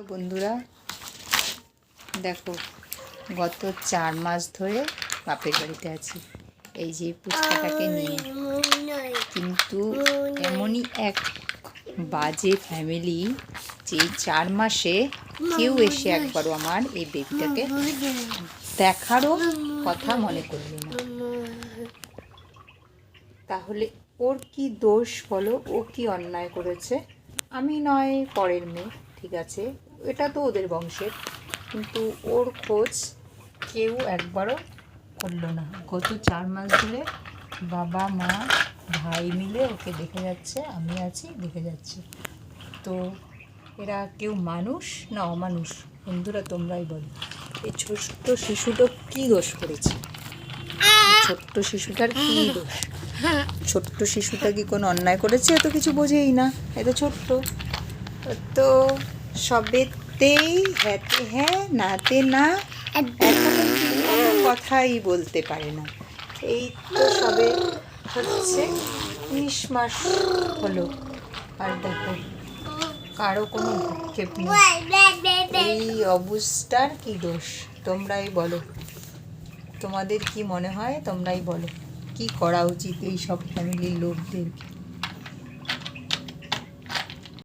তো বন্ধুরা দেখো গত চার মাস ধরে বাপের বাড়িতে আছি। এই যে পুচকাটাকে নিয়ে। কিন্তু এমনই এক বাজে ফ্যামিলি যে চার মাসে কেউ এসে একবারও আমার এই বেবিটাকে দেখারও কথা মনে করল না। তাহলে ওর কি দোষ বলো? ও কি অন্যায় করেছে? আমি নয় পরের মেয়ে ঠিক আছে? এটা তো ওদের বংশের, কিন্তু ওর খোঁজ কেউ একবারও করল না। গত চার মাস ধরে বাবা, মা, ভাই মিলে ওকে দেখে যাচ্ছে, আমি আছি, দেখে যাচ্ছি। তো এরা কেউ মানুষ না অমানুষ, বন্ধুরা তোমরাই বলো। এই ছোট্ট শিশুটা কী দোষ করেছে? ছোট্ট শিশুটার কী দোষ? ছোট্ট শিশুটা কি কোনো অন্যায় করেছে? এ তো কিছু বোঝেই না, এ তো ছোট্ট। তো সবেতেই হ্যাতে হ্যাঁ নাতে না কথাই বলতে পারে না। এই তো সবে হচ্ছে, উনিশ মাস হলো। আর দেখো, কারও কোনো ভক্ষেপ এই অবস্থার কি দোষ? তোমরাই বলো। তোমাদের কি মনে হয়? তোমরাই বলো। কি করা উচিত এই সব ফ্যামিলির লোকদের